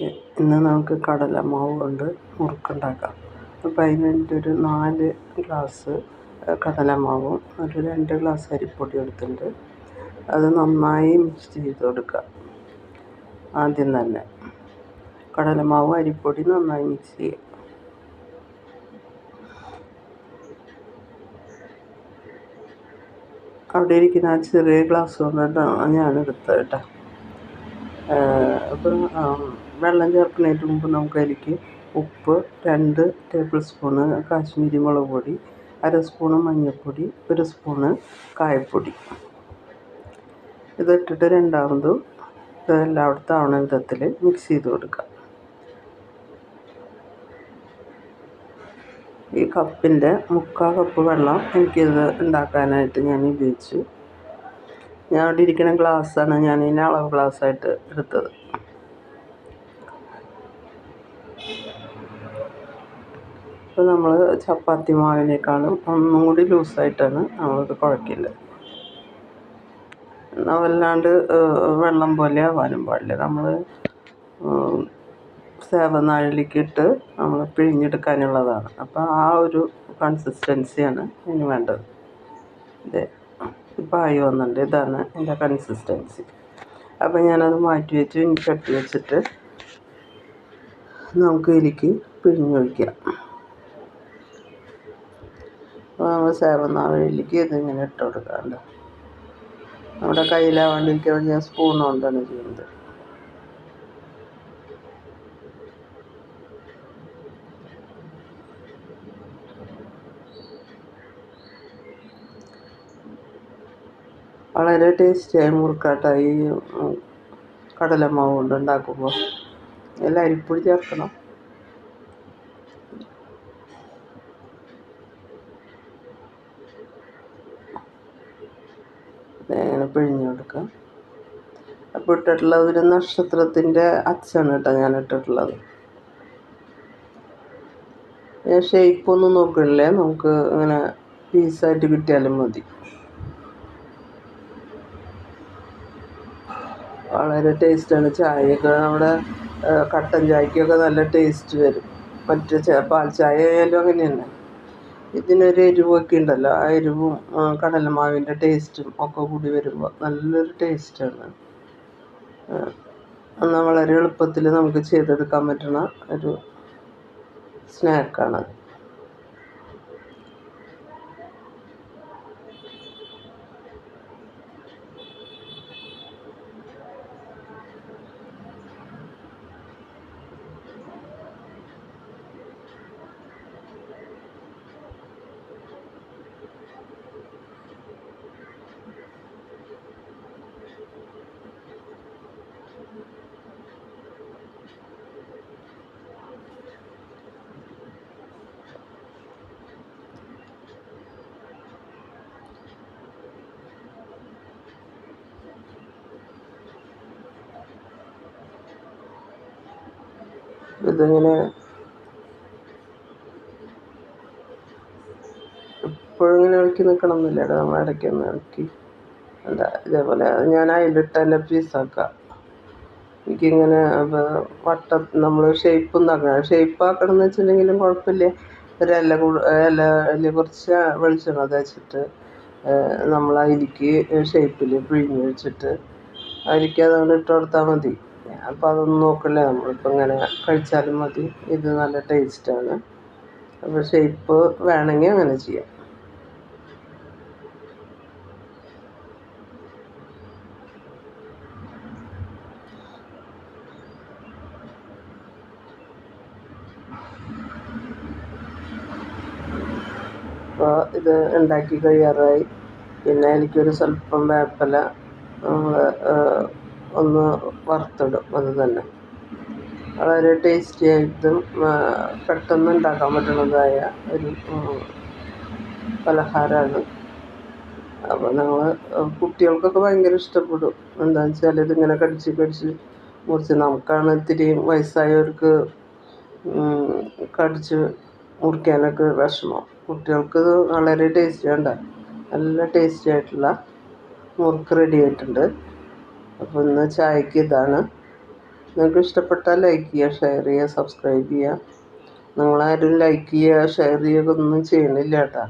ഇന്ന് നമുക്ക് കടലമാവ് കൊണ്ട് മുറുക്കുണ്ടാക്കാം. അപ്പോൾ അതിന് വേണ്ടി ഒരു നാല് ഗ്ലാസ് കടലമാവും ഒരു രണ്ട് ഗ്ലാസ് അരിപ്പൊടി എടുത്തിട്ടുണ്ട്. അത് നന്നായി മിക്സ് ചെയ്ത് കൊടുക്കുക ആദ്യം തന്നെ കടലമാവും അരിപ്പൊടി നന്നായി മിക്സ് ചെയ്യുക അവിടെ ഇരിക്കുന്ന ആ ചെറിയ ഗ്ലാസ് കൊണ്ടാണ് ഞാൻ എടുത്തത് കേട്ടോ. അപ്പോൾ വെള്ളം ചേർക്കുന്നതിന് മുമ്പ് നമുക്ക് അതിലേക്ക് ഉപ്പ് രണ്ട് ടേബിൾ സ്പൂണ് കാശ്മീരി മുളക് പൊടി അര സ്പൂണ് മഞ്ഞൾപ്പൊടി ഒരു സ്പൂണ് കായപ്പൊടി. ഇതിട്ടിട്ട് രണ്ടാമതും ഇതെല്ലായിടത്തും ആവണ വിധത്തിൽ മിക്സ് ചെയ്ത് കൊടുക്കുക ഈ കപ്പിന്റെ മുക്കാൽ കപ്പ് വെള്ളം എനിക്കിത് ഉണ്ടാക്കാനായിട്ട് ഞാൻ ഉപയോഗിച്ചു. ഞാൻ അവിടെ ഇരിക്കുന്ന ഗ്ലാസ്സാണ് ഞാൻ ഇതിനെ അളവ് ഗ്ലാസ്സായിട്ട് എടുത്തത്. അപ്പോൾ നമ്മൾ ചപ്പാത്തി മാവിനേക്കാളും ഒന്നും കൂടി ലൂസായിട്ടാണ് നമ്മളിത് കുഴക്കേണ്ടത് എന്നാൽ വല്ലാണ്ട് വെള്ളം പോലെ ആവാനും പാടില്ല. നമ്മൾ സേവനാഴിലേക്ക് ഇട്ട് നമ്മൾ പിഴിഞ്ഞെടുക്കാനുള്ളതാണ്. അപ്പോൾ ആ ഒരു കൺസിസ്റ്റൻസിയാണ് ഇതിന് വേണ്ടത്. ഇത് ഇപ്പോൾ ആയി വന്നിട്ടുണ്ട് ഇതാണ് എന്റെ കൺസിസ്റ്റൻസി അപ്പോൾ ഞാനത് മാറ്റി വെച്ച് ഇനി കട്ടി വെച്ചിട്ട് നമുക്ക് ഇതിലേക്ക് അപ്പോൾ നമ്മൾ സേവനാഴിയിലേക്ക് ഇതിങ്ങനെ ഇട്ട് കൊടുക്കാറുണ്ട് നമ്മുടെ കയ്യിലാവാണ്ടിരിക്കാൻ വേണ്ടി ഞാൻ സ്പൂൺ കൊണ്ടാണ് ചെയ്യുന്നത്. വളരെ ടേസ്റ്റിയായ മുറുക്കാട്ട ഈ കടലമാവ് കൊണ്ട് ഉണ്ടാക്കുമ്പോൾ എല്ലാം അരിപ്പൊടി ചേർക്കണം. ഇങ്ങനെ പിഴിഞ്ഞു കൊടുക്കാം. അപ്പോൾ ഇട്ടിട്ടുള്ളത് ഒരു നക്ഷത്രത്തിന്റെ അച്ചാണ് കേട്ടോ ഞാൻ ഇട്ടിട്ടുള്ളത്. ഷേപ്പൊന്നും നോക്കണില്ലേ? നമുക്ക് ഇങ്ങനെ പീസായിട്ട് കിട്ടിയാലും മതി. വളരെ ടേസ്റ്റാണ് ചായയൊക്കെ നമ്മുടെ കട്ടൻ ചായക്കൊക്കെ നല്ല ടേസ്റ്റ് വരും. മറ്റു പാൽ ചായ ആയാലും അങ്ങനെ തന്നെ. ഇതിനൊരു എരിവൊക്കെ ഉണ്ടല്ലോ. ആ എരിവും കടലമാവിന്റെ ടേസ്റ്റും ഒക്കെ കൂടി വരുമ്പോൾ നല്ലൊരു ടേസ്റ്റാണ് എന്നാൽ വളരെ എളുപ്പത്തിൽ നമുക്ക് ചെയ്തെടുക്കാൻ പറ്റുന്ന ഒരു സ്നാക്കാണത് ഇതിങ്ങനെ എപ്പോഴും ഇങ്ങനെ ഇളക്കി നിൽക്കണം എന്നില്ല നമ്മൾ ഇടയ്ക്കൊന്ന് ഇളക്കി എന്താ ഇതേപോലെ ഞാൻ അതിലിട്ട് തന്നെ പീസാക്കാം എനിക്കിങ്ങനെ വട്ട നമ്മൾ ഷേപ്പ് ഉണ്ടാക്കണം ഷേപ്പ് ആക്കണം എന്ന് വെച്ചിട്ടുണ്ടെങ്കിലും കുഴപ്പമില്ല. ഒരു ഇല ഇല കുറച്ച് വെളിച്ചെണ്ണ തേച്ചിട്ട് നമ്മൾ അരിക്ക് ഷേപ്പിൽ പിഴിഞ്ഞ് വെച്ചിട്ട് അരിക്ക് അതുകൊണ്ട് ഇട്ട് കൊടുത്താൽ മതി. അപ്പോൾ അതൊന്നും നോക്കില്ല നമ്മളിപ്പോൾ ഇങ്ങനെ കഴിച്ചാലും മതി. ഇത് നല്ല ടേസ്റ്റാണ് അപ്പോൾ ഷേപ്പ് വേണമെങ്കിൽ അങ്ങനെ ചെയ്യാം. അപ്പോൾ ഇത് ഉണ്ടാക്കി കഴിയാറായി. പിന്നെ എനിക്കൊരു സ്വല്പം വേപ്പില നമ്മൾ ഒന്ന് വറുത്തിടും അത് തന്നെ. വളരെ ടേസ്റ്റി ആയിട്ടും പെട്ടെന്ന് ഉണ്ടാക്കാൻ പറ്റുന്നതായ ഒരു പലഹാരമാണ് അപ്പോൾ ഞങ്ങൾ കുട്ടികൾക്കൊക്കെ ഭയങ്കര ഇഷ്ടപ്പെടും. എന്താണെന്ന് വെച്ചാൽ ഇതിങ്ങനെ കടിച്ച് കടിച്ച് മുറിച്ച്. നമുക്കാണ് ഇത്തിരി വയസ്സായവർക്ക് കടിച്ച് മുറിക്കാനൊക്കെ വിഷമം. കുട്ടികൾക്ക് വളരെ ടേസ്റ്റി ഉണ്ട് നല്ല ടേസ്റ്റി ആയിട്ടുള്ള മുറുക്ക് റെഡി ആയിട്ടുണ്ട്. അപ്പോൾ ഇന്ന് ചായക്ക് ഇതാണ്. നിങ്ങൾക്ക് ഇഷ്ടപ്പെട്ടാൽ ലൈക്ക് ചെയ്യുക ഷെയർ ചെയ്യുക സബ്സ്ക്രൈബ് ചെയ്യുക. നിങ്ങളാരും ലൈക്ക് ചെയ്യുക ഷെയർ ചെയ്യുക ഒന്നും ചെയ്യണില്ല കേട്ടോ.